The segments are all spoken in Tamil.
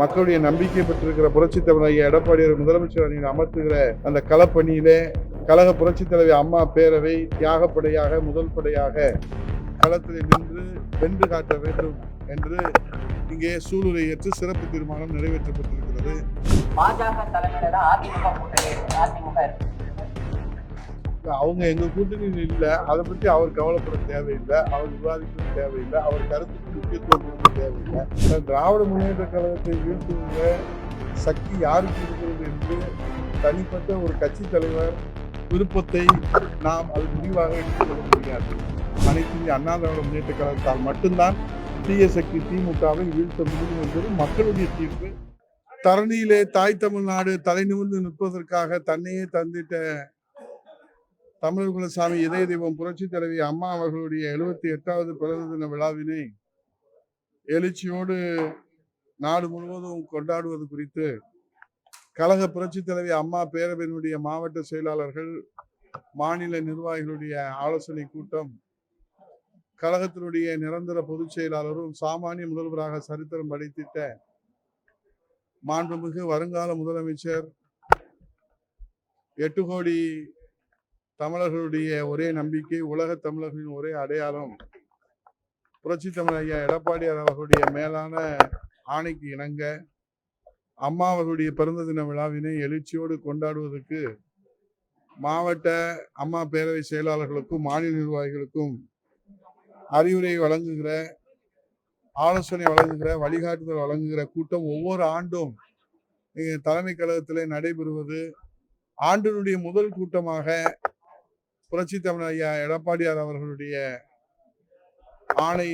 மக்களுடைய நம்பிக்கை பெற்றிருக்கிற புரட்சி தலைவர் ஐயா எடப்பாடியார் முதலமைச்சர் அணியில் அமர்த்துகிற அந்த களப்பணியிலே கழக புரட்சி தலைவி அம்மா பேரவை தியாகப்படையாக முதல் படையாக களத்தில் நின்று வென்று காட்ட வேண்டும் என்று இங்கே சூளுரை ஏற்று சிறப்பு தீர்மானம் நிறைவேற்றப்பட்டிருக்கிறது. பாஜக தலைமையில அதிமுக கூட்டணி அதிமுக அவங்க எங்க கூட்டணியில் இல்லை. அதை பற்றி அவர் கவலைப்பட தேவையில்லை. அவர் விவாதிக்க தேவையில்லை. அவர் கருத்துக்கு முக்கியத்துவம் தேவையில்லை. இந்த திராவிட முன்னேற்ற கழகத்தை வீழ்த்துகிற சக்தி யாருக்கு இருக்கிறது என்று தனிப்பட்ட ஒரு கட்சி தலைவர் விருப்பத்தை நாம் அது முடிவாக எடுத்துக்கொள்ள முடியாது. அனைத்து இந்திய அண்ணா திராவிட முன்னேற்ற கழகத்தால் மட்டும்தான் தீய சக்தி திமுகவை வீழ்த்த முடியும் என்பது மக்களுடைய தீர்ப்பு. தரணியிலே தாய் தமிழ்நாடு தலை நிமிர்ந்து நிற்பதற்காக தன்னையே தந்திட்ட தமிழ் குலசாமி இதய தெய்வம் புரட்சி தலைவி அம்மா அவர்களுடைய எழுபத்தி எட்டாவது பிறந்த தின விழாவினை எழுச்சியோடு நாடு முழுவதும் கொண்டாடுவது குறித்து கழக புரட்சி தலைவி அம்மா பேரவையினுடைய மாவட்ட செயலாளர்கள் மாநில நிர்வாகிகளுடைய ஆலோசனை கூட்டம் கழகத்தினுடைய நிரந்தர பொதுச் செயலாளரும் சாமானிய முதல்வராக சரித்திரம் படைத்திட்ட மாண்புமிகு வருங்கால முதலமைச்சர் எட்டு கோடி தமிழர்களுடைய ஒரே நம்பிக்கை உலக தமிழர்களின் ஒரே அடையாளம் புரட்சி தமிழ் ஐயா எடப்பாடியார் அவர்களுடைய மேலான ஆணைக்கு இணங்க அம்மா அவர்களுடைய பிறந்த தின விழாவினை எழுச்சியோடு கொண்டாடுவதற்கு மாவட்ட அம்மா பேரவை செயலாளர்களுக்கும் மாநில நிர்வாகிகளுக்கும் அறிவுரை வழங்குகிற ஆலோசனை வழங்குகிற வழிகாட்டுதல் வழங்குகிற கூட்டம் ஒவ்வொரு ஆண்டும் தலைமை கழகத்தில் நடைபெறுவது. ஆண்டினுடைய முதல் கூட்டமாக புரட்சி தமிழ் ஐயா எடப்பாடியார் அவர்களுடைய ஆணை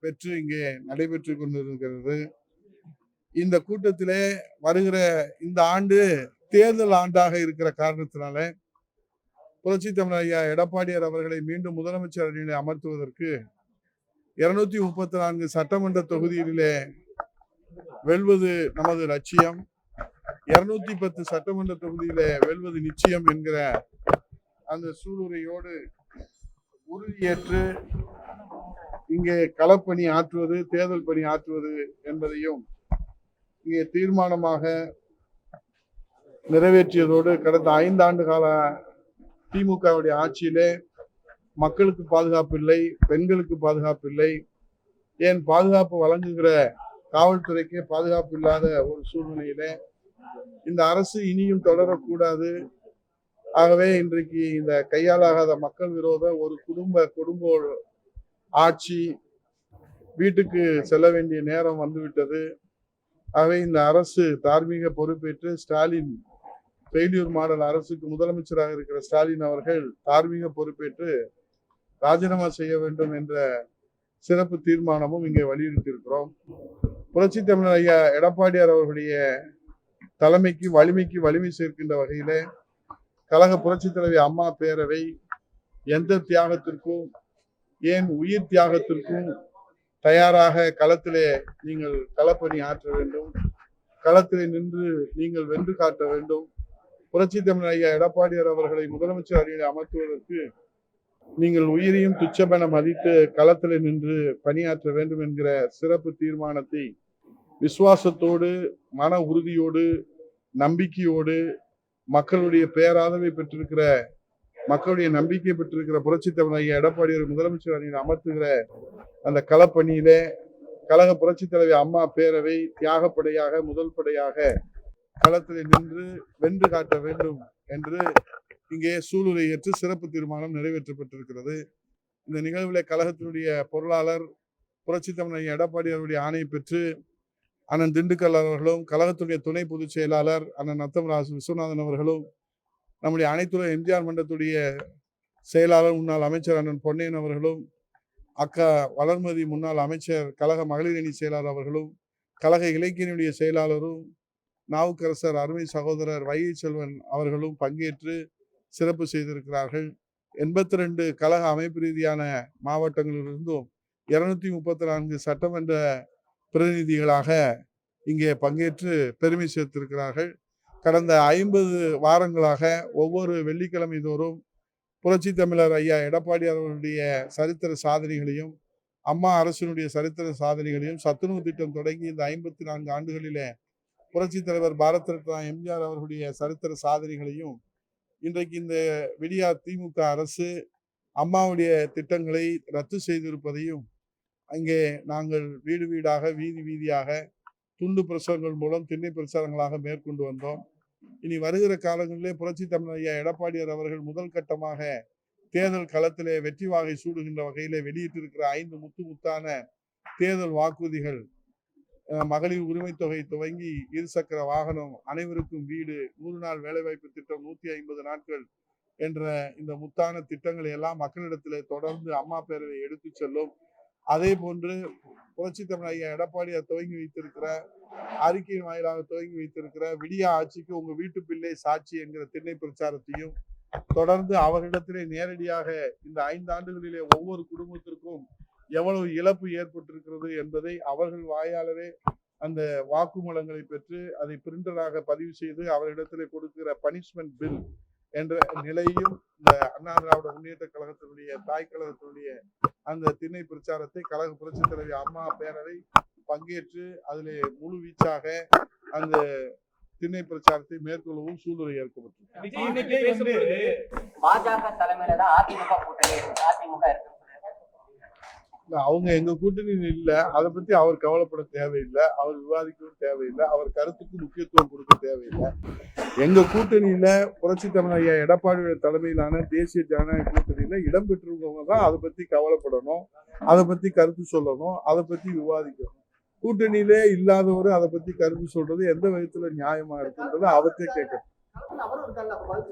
பெற்று இங்கே நடைபெற்று கொண்டிருக்கிறது. இந்த கூட்டத்திலே வருகிற இந்த ஆண்டு தேர்தல் ஆண்டாக இருக்கிற காரணத்தினால புரட்சி தமிழ் ஐயா எடப்பாடியார் அவர்களை மீண்டும் முதலமைச்சர் அணியிலே அமர்த்துவதற்கு இருநூத்தி முப்பத்தி நான்கு சட்டமன்ற தொகுதிகளிலே வெல்வது நமது லட்சியம். இருநூத்தி பத்து சட்டமன்ற தொகுதியிலே வெல்வது நிச்சயம் என்கிற அந்த சூளுரையோடு உறுதியேற்று இங்கே களப்பணி ஆற்றுவது தேர்தல் பணி ஆற்றுவது என்பதையும் இங்கே தீர்மானமாக நிறைவேற்றியதோடு கடந்த ஐந்தாண்டு கால திமுகவுடைய ஆட்சியிலே மக்களுக்கு பாதுகாப்பு இல்லை பெண்களுக்கு பாதுகாப்பு இல்லை. ஏன் பாதுகாப்பு வழங்குகிற காவல்துறைக்கே பாதுகாப்பு இல்லாத ஒரு சூழ்நிலையிலே இந்த அரசு இனியும் தொடரக்கூடாது. ஆகவே இன்றைக்கு இந்த கையாலாகாத மக்கள் விரோத ஒரு குடும்ப குடும்ப ஆட்சி வீட்டுக்கு செல்ல வேண்டிய நேரம் வந்துவிட்டது. ஆகவே இந்த அரசு தார்மீக பொறுப்பேற்று ஸ்டாலின் ஃபெயிலியூர் மாடல் அரசுக்கு முதலமைச்சராக இருக்கிற ஸ்டாலின் அவர்கள் தார்மீக பொறுப்பேற்று ராஜினாமா செய்ய வேண்டும் என்ற சிறப்பு தீர்மானமும் இங்கே வலியுறுத்தியிருக்கிறோம். புரட்சி தமிழர் ஐயா எடப்பாடியார் அவர்களுடைய தலைமைக்கு வலிமைக்கு வலிமை சேர்க்கின்ற வகையிலே கழக புரட்சி தலைவி அம்மா பேரவை எந்த தியாகத்திற்கும் ஏன் உயிர் தியாகத்திற்கும் தயாராக களத்திலே நீங்கள் களப்பணி ஆற்ற வேண்டும்? களத்திலே நின்று நீங்கள் வென்று காட்ட வேண்டும். புரட்சி தமிழ் ஐயா எடப்பாடியார் அவர்களை முதலமைச்சர் அணியில் அமர்த்துவதற்கு நீங்கள் உயிரையும் துச்சமென மதித்து களத்திலே நின்று பணியாற்ற வேண்டும் என்கிற சிறப்பு தீர்மானத்தை விசுவாசத்தோடு மன உறுதியோடு நம்பிக்கையோடு மக்களுடைய பேராதவை பெற்றிருக்கிற மக்களுடைய நம்பிக்கை பெற்றிருக்கிற புரட்சி தமிழ் ஐயா எடப்பாடியார் முதலமைச்சர் அணியில் அமர்த்துகிற அந்த களப்பணியிலே கழக புரட்சி தலைவி அம்மா பேரவை தியாகப்படையாக முதல் படையாக களத்தில் நின்று வென்று காட்ட வேண்டும் என்று இங்கே சூளுரை ஏற்று சிறப்பு தீர்மானம் நிறைவேற்றப்பட்டிருக்கிறது. இந்த நிகழ்வில் கழகத்தினுடைய பொருளாளர் புரட்சி தமிழ் ஐயா எடப்பாடியாருடைய ஆணையை பெற்று அண்ணன் திண்டுக்கல் அவர்களும் கழகத்துடைய துணை பொதுச் செயலாளர் அண்ணன் நத்தமராசு விஸ்வநாதன் அவர்களும் நம்முடைய அனைத்துறை எம்ஜிஆர் மன்றத்துடைய செயலாளர் முன்னாள் அமைச்சர் அண்ணன் பொன்னையன் அவர்களும் அக்கா வளர்மதி முன்னாள் அமைச்சர் கழக மகளிர் அணி செயலாளர் அவர்களும் கழக இலக்கியனுடைய செயலாளரும் நாவுக்கரசர் அருமை சகோதரர் வைகை செல்வன் அவர்களும் பங்கேற்று சிறப்பு செய்திருக்கிறார்கள். எண்பத்தி ரெண்டு கழக அமைப்பு ரீதியான மாவட்டங்களிலிருந்தும் இருநூத்தி முப்பத்தி நான்கு சட்டமன்ற பிரதிநிதிகளாக இங்கே பங்கேற்று பெருமை சேர்த்திருக்கிறார்கள். கடந்த ஐம்பது வாரங்களாக ஒவ்வொரு வெள்ளிக்கிழமை தோறும் புரட்சி தமிழர் ஐயா எடப்பாடி அவர்களுடைய சரித்திர சாதனைகளையும் அம்மா அரசினுடைய சரித்திர சாதனைகளையும் சத்துணவு திட்டம் தொடங்கி இந்த ஐம்பத்தி நான்கு ஆண்டுகளிலே புரட்சி தலைவர் பாரத் ரத்னா எம்ஜிஆர் அவர்களுடைய சரித்திர சாதனைகளையும் இன்றைக்கு இந்த விடியார் திமுக அரசு அம்மாவுடைய திட்டங்களை ரத்து செய்திருப்பதையும் அங்கே நாங்கள் வீடு வீடாக வீதி வீதியாக துண்டு பிரசுரங்கள் மூலம் திண்ணை பிரச்சாரங்களாக மேற்கொண்டு வந்தோம். இனி வருகிற காலங்களிலே புரட்சி தமிழ் ஐயா எடப்பாடியார் அவர்கள் முதல் கட்டமாக தேர்தல் களத்திலே வெற்றி வாகை சூடுகின்ற வகையிலே வெளியிட்டிருக்கிற ஐந்து முத்து முத்தான தேர்தல் வாக்குறுதிகள் அஹ், மகளிர் உரிமை தொகை துவங்கி இருசக்கர வாகனம் அனைவருக்கும் வீடு நூறு நாள் வேலைவாய்ப்பு திட்டம் நூத்தி ஐம்பது நாட்கள் என்ற இந்த முத்தான திட்டங்களை எல்லாம் மக்களிடத்திலே தொடர்ந்து அம்மா பேரவை எடுத்து செல்லும். அதே போன்று புரட்சி தமிழ் ஐயா எடப்பாடியார் துவங்கி வைத்திருக்கிற அறிக்கையின் வாயிலாக துவங்கி வைத்திருக்கிற விடிய ஆட்சிக்கு உங்க வீட்டு பிள்ளை சாட்சி என்கிற திண்ணை பிரச்சாரத்தையும் தொடர்ந்து அவர்களிடத்திலே நேரடியாக இந்த ஐந்து ஆண்டுகளிலே ஒவ்வொரு குடும்பத்திற்கும் எவ்வளவு இழப்பு ஏற்பட்டிருக்கிறது என்பதை அவர்கள் வாயாலவே அந்த வாக்குமூலங்களை பெற்று அதை பிரிண்டராக பதிவு செய்து அவர்களிடத்திலே கொடுக்கிற பனிஷ்மெண்ட் பில் என்ற நிலையும் இந்த அண்ணா திராவிட முன்னேற்ற கழகத்தினுடைய தாய் கழகத்தினுடைய அந்த திண்ணை பிரச்சாரத்தை கழக புரட்சி தலைவி அம்மா பேரவை பங்கேற்று அதிலே முழு வீச்சாக அந்த திண்ணை பிரச்சாரத்தை மேற்கொள்ளவும் சூழ்நிலை பேசும்பொழுது பாஜக தலைமையில தான் அதிமுக கூட்டணி அதிமுக அவங்க எங்க கூட்டணியில் இல்ல. அதை பத்தி அவர் கவலைப்பட தேவையில்லை. அவர் விவாதிக்கவும் தேவையில்லை. அவர் கருத்துக்கு முக்கியத்துவம் கொடுக்க தேவையில்லை. எங்க கூட்டணியில புரட்சி தமிழ் ஐயா எடப்பாடியோட தலைமையிலான தேசிய ஜனநாயக கூட்டணியில இடம் தான் அதை பத்தி கவலைப்படணும் அதை பத்தி கருத்து சொல்லணும் அதை பத்தி விவாதிக்கணும். கூட்டணியிலே இல்லாதவர் அதை பத்தி கருத்து சொல்றது எந்த விதத்துல நியாயமா இருக்குன்றது அவர்கிட்ட கேட்கணும்.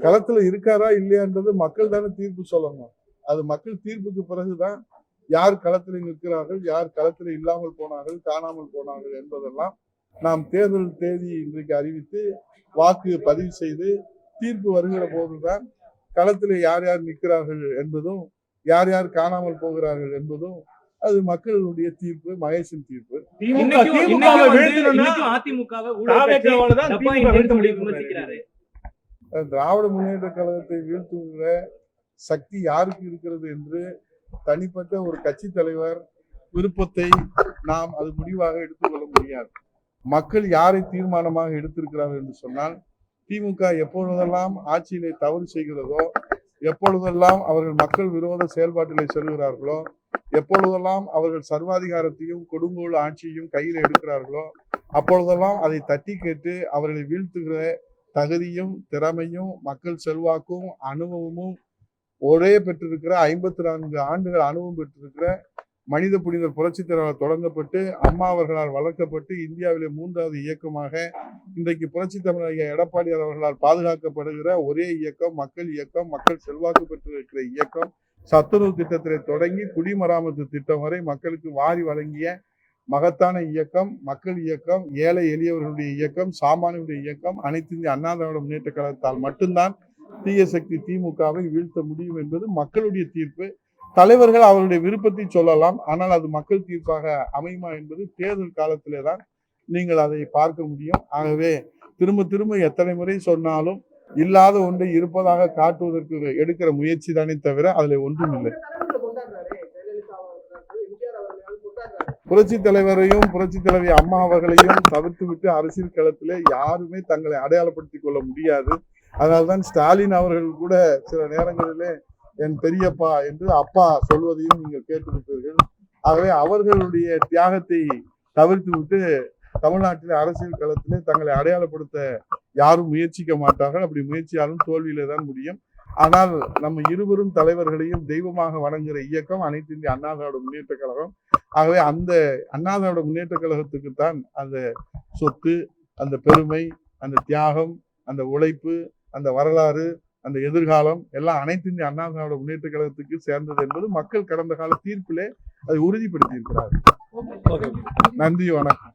களத்துல இருக்காரா இல்லையான்றது மக்கள் தானே தீர்ப்பு சொல்லணும். அது மக்கள் தீர்ப்புக்கு பிறகுதான் யார் களத்தில் நிற்கிறார்கள் யார் களத்தில் இல்லாமல் போனார்கள் காணாமல் போனார்கள் என்பதெல்லாம் நாம் தேர்தல் தேதி இன்றைக்கு அறிவித்து வாக்கு பதிவு செய்து தீர்ப்பு வருகிற போதுதான் களத்தில் யார் யார் நிற்கிறார்கள் என்பதும் யார் யார் காணாமல் போகிறார்கள் என்பதும் அது மக்களுடைய தீர்ப்பு மகேஷின் தீர்ப்பு. திராவிட முன்னேற்ற கழகத்தை வீழ்த்துகிற சக்தி யாருக்கு இருக்கிறது என்று தனிப்பட்ட ஒரு கட்சி தலைவர் விருப்பத்தை நாம் அது முடிவாக எடுத்துக்கொள்ள முடியாது. மக்கள் யாரை தீர்மானமாக எடுத்திருக்கிறார்கள் என்று சொன்னால் திமுக எப்பொழுதெல்லாம் ஆட்சியிலே தவறு செய்கிறதோ எப்பொழுதெல்லாம் அவர்கள் மக்கள் விரோத செயல்பாட்டிலே செல்கிறார்களோ எப்பொழுதெல்லாம் அவர்கள் சர்வாதிகாரத்தையும் கொடுங்கோல் ஆட்சியையும் கையில் எடுக்கிறார்களோ அப்பொழுதெல்லாம் அதை தட்டி கேட்டு அவர்களை வீழ்த்துகிற தகுதியும் திறமையும் மக்கள் செல்வாக்கும் அனுபவமும் ஒரே பெற்றிருக்கிற ஐம்பத்தி நான்கு ஆண்டுகள் அனுபவம் பெற்றிருக்கிற மனித புனிதர் புரட்சி தொடங்கப்பட்டு அம்மா அவர்களால் வளர்க்கப்பட்டு இந்தியாவிலே மூன்றாவது இயக்கமாக இன்றைக்கு புரட்சி தமிழக எடப்பாடியார் அவர்களால் பாதுகாக்கப்படுகிற ஒரே இயக்கம் மக்கள் இயக்கம் மக்கள் செல்வாக்கு பெற்றிருக்கிற இயக்கம். சத்துணவு திட்டத்திலே தொடங்கி குடிமராமத்து திட்டம் வரை மக்களுக்கு வாரி வழங்கிய மகத்தான இயக்கம் மக்கள் இயக்கம் ஏழை எளியவர்களுடைய இயக்கம் சாமானியுடைய இயக்கம் அனைத்து இந்திய அண்ணா திராவிட முன்னேற்ற கழகத்தால் மட்டும்தான் தீய சக்தி திமுகவை வீழ்த்த முடியும் என்பது மக்களுடைய தீர்ப்பு. தலைவர்கள் அவருடைய விருப்பத்தை சொல்லலாம். ஆனால் அது மக்கள் தீர்ப்பாக அமையுமா என்பது தேர்தல் காலத்திலே தான் நீங்கள் அதை பார்க்க முடியும். ஆகவே திரும்ப திரும்ப எத்தனை முறை சொன்னாலும் இல்லாத ஒன்றை இருப்பதாக காட்டுவதற்கு எடுக்கிற முயற்சி தானே தவிர அதில் ஒன்றும் இல்லை. புரட்சி தலைவரையும் புரட்சி தலைவி அம்மா அவர்களையும் தவிர்த்து விட்டு அரசியல் களத்திலே யாருமே தங்களை அடையாளப்படுத்திக் கொள்ள முடியாது. அதனால்தான் ஸ்டாலின் அவர்கள் கூட சில நேரங்களிலே என் பெரியப்பா என்று அப்பா சொல்வதையும் நீங்கள் கேட்டிருப்பீர்கள். ஆகவே அவர்களுடைய தியாகத்தை தவிர்த்து விட்டு தமிழ்நாட்டில் அரசியல் களத்திலே தங்களை அடையாளப்படுத்த யாரும் முயற்சிக்க மாட்டார்கள். அப்படி முயற்சியாலும் தோல்வியில தான் முடியும். ஆனால் நம்ம இருவரும் தலைவர்களையும் தெய்வமாக வணங்குகிற இயக்கம் அனைத்து இந்திய அண்ணா திராவிட முன்னேற்ற கழகம். ஆகவே அந்த அண்ணா திராவிட முன்னேற்ற கழகத்துக்கு தான் அந்த சொத்து அந்த பெருமை அந்த தியாகம் அந்த உழைப்பு அந்த வரலாறு அந்த எதிர்காலம் எல்லாம் அனைத்து இந்திய அண்ணா திராவிட முன்னேற்ற கழகத்துக்கு சேர்ந்தது என்பது மக்கள் கடந்த கால தீர்ப்பிலே அதை உறுதிப்படுத்தி இருக்கிறார் நன்றி வணக்கம்.